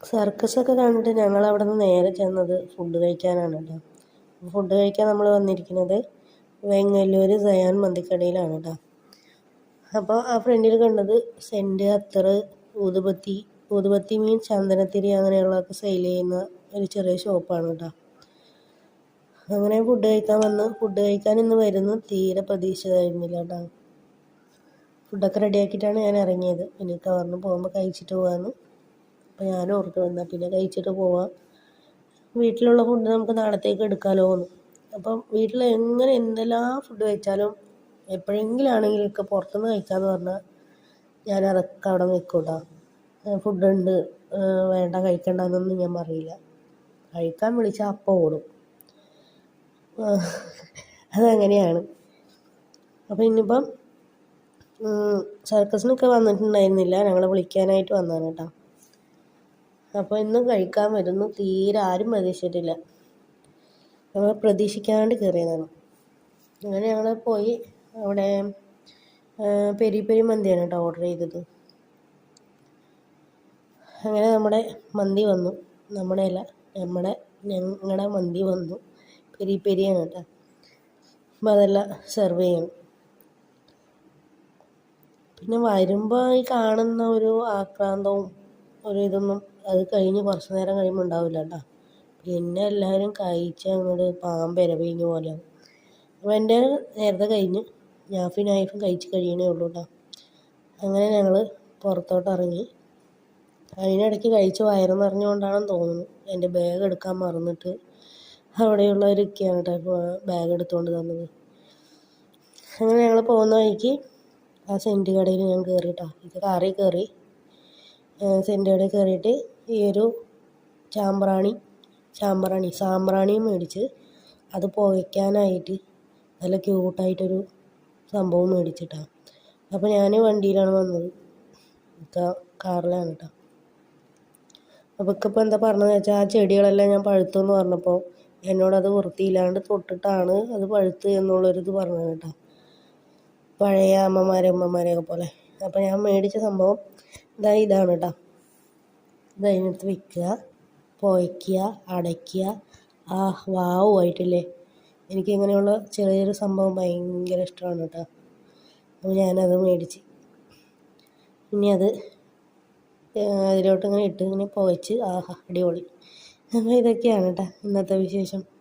സർക്കസൊക്കെ കണ്ടിട്ട് ഞങ്ങൾ അവിടെ നിന്ന് നേരെ ചെന്നത് ഫുഡ് കഴിക്കാനാണ് കേട്ടോ ഫുഡ് കഴിക്കാൻ നമ്മൾ വന്നിരിക്കുന്നത് വെങ്ങല്ലൂർ സയാൻ മന്തിക്കടയിലാണ് കേട്ടോ അപ്പോൾ ആ ഫ്രണ്ടിൽ കണ്ടത് സെന്റ് അത്തർ ഊതുപത്തി ഊതുപത്തി മീൻ ചന്ദനത്തിരി അങ്ങനെയുള്ളതൊക്കെ സെയിൽ ചെയ്യുന്ന ഒരു ചെറിയ ഷോപ്പാണ് കേട്ടോ അങ്ങനെ ഫുഡ് കഴിക്കാൻ വന്ന് ഫുഡ് കഴിക്കാൻ ഇന്ന് വരുന്നു തീരെ പ്രതീക്ഷിതായിരുന്നില്ല കേട്ടോ ഫുഡൊക്കെ റെഡിയാക്കിയിട്ടാണ് ഞാൻ ഇറങ്ങിയത്. പിന്നെ കവർന്ന് പോകുമ്പോൾ കഴിച്ചിട്ട് പോകാമെന്ന് അപ്പോൾ ഞാൻ ഓർത്ത് വന്നാൽ പിന്നെ കഴിച്ചിട്ട് പോവാം. വീട്ടിലുള്ള ഫുഡ് നമുക്ക് നാളത്തേക്ക് എടുക്കാമല്ലോ എന്ന് അപ്പം വീട്ടിൽ എങ്ങനെ എന്തെല്ലാം ഫുഡ് കഴിച്ചാലും എപ്പോഴെങ്കിലും ആണെങ്കിലും ഒക്കെ പുറത്തുനിന്ന് കഴിക്കാമെന്ന് പറഞ്ഞാൽ ഞാൻ അതൊക്കെ അവിടെ നിൽക്കൂട്ടോ ഉണ്ട്. വേണ്ട കഴിക്കണ്ട എന്നൊന്നും ഞാൻ പറയില്ല. കഴിക്കാൻ വിളിച്ചാൽ അപ്പം ഓടും. അതങ്ങനെയാണ്. അപ്പോൾ ഇനിയിപ്പം സർക്കസിനൊക്കെ വന്നിട്ടുണ്ടായിരുന്നില്ല. ഞങ്ങളെ വിളിക്കാനായിട്ട് വന്നതാണ് കേട്ടോ. അപ്പോൾ ഇന്നും കഴിക്കാൻ വരുന്നു. തീരെ ആരും പ്രതീക്ഷിച്ചിട്ടില്ല. നമ്മൾ പ്രതീക്ഷിക്കാണ്ട് കയറിയതാണ്. അങ്ങനെ ഞങ്ങൾ പോയി. അവിടെ പെരി പെരി മന്തിയാണ് കേട്ടോ ഓർഡർ ചെയ്തത്. അങ്ങനെ നമ്മുടെ മന്തി വന്നു. നമ്മുടെ അല്ല നമ്മുടെ ഞങ്ങളുടെ മന്തി വന്നു. പെരി പെരിയാണ് കേട്ടോ. അപ്പോൾ അതെല്ലാം സെർവ് ചെയ്യണം പിന്നെ വരുമ്പോൾ ഈ കാണുന്ന ഒരു ആക്രാന്തവും ഒരു ഇതൊന്നും അത് കഴിഞ്ഞ് കുറച്ച് നേരം കഴിയുമ്പോൾ ഉണ്ടാവില്ല കേട്ടോ പിന്നെ എല്ലാവരും കഴിച്ച് അങ്ങോട്ട് പാമ്പ് ഇരപിഴിഞ്ഞ പോലെ അപ്പോൾ എന്റെ നേരത്തെ കഴിഞ്ഞ്. ഞാഫി നൈഫും കഴിച്ച് കഴിയണേ ഉള്ളൂ കേട്ടോ അങ്ങനെ ഞങ്ങൾ പുറത്തോട്ട് ഇറങ്ങി. അതിനിടയ്ക്ക് കഴിച്ച് വയറ് നിറഞ്ഞുകൊണ്ടാണെന്ന് തോന്നുന്നു. എന്റെ ബാഗ് എടുക്കാൻ മറന്നിട്ട് അവിടെയുള്ളവരൊക്കെയാണ് കേട്ടോ ബാഗ് എടുത്തുകൊണ്ട് തന്നത്. അങ്ങനെ ഞങ്ങൾ പോകുന്ന വഴിക്ക് ആ സെന്റ് കടയിൽ ഞാൻ കയറി കേട്ടോ ഇത് കാറിൽ കയറി സെന്റ് കടയിൽ കയറിയിട്ട് ഈ ഒരു ചാമ്പ്രാണി ചാമ്പ്രാണി സാമ്പ്രാണി മേടിച്ച് അത് പുകയ്ക്കാനായിട്ട് നല്ല ക്യൂട്ടായിട്ടൊരു സംഭവം മേടിച്ചിട്ടാണ് അപ്പോൾ ഞാൻ വണ്ടിയിലാണ് വന്നത്. കാറിലാണ് കേട്ടോ അപ്പോൾ ഇക്കിപ്പോൾ എന്താ പറഞ്ഞതെന്ന് വെച്ചാൽ ആ ചെടികളെല്ലാം ഞാൻ പഴുത്തു എന്ന് പറഞ്ഞപ്പോൾ എന്നോടത് വൃത്തിയില്ലാണ്ട് തൊട്ടിട്ടാണ് അത് പഴുത്ത് എന്നുള്ളൊരിത് പറഞ്ഞത് കേട്ടോ പഴയ അമ്മമാരെ അമ്മമാരെയൊക്കെ പോലെ. അപ്പോൾ ഞാൻ മേടിച്ച സംഭവം ഇതാ ഇതാണ് കേട്ടോ അതിനകത്ത് വെക്കുക പുകയ്ക്കുക അടയ്ക്കുക. ആ വാവ് ആയിട്ടില്ലേ എനിക്ക് ഇങ്ങനെയുള്ള ചെറിയൊരു സംഭവം ഭയങ്കര ഇഷ്ടമാണ് കേട്ടോ. അപ്പോൾ ഞാനത് മേടിച്ച്. ഇനി അത് അതിലോട്ട് ഇങ്ങനെ ഇട്ട് ഇങ്ങനെ പുകച്ച് ആഹാ അടിപൊളി. അപ്പോൾ ഇതൊക്കെയാണ് കേട്ടോ ഇന്നത്തെ വിശേഷം.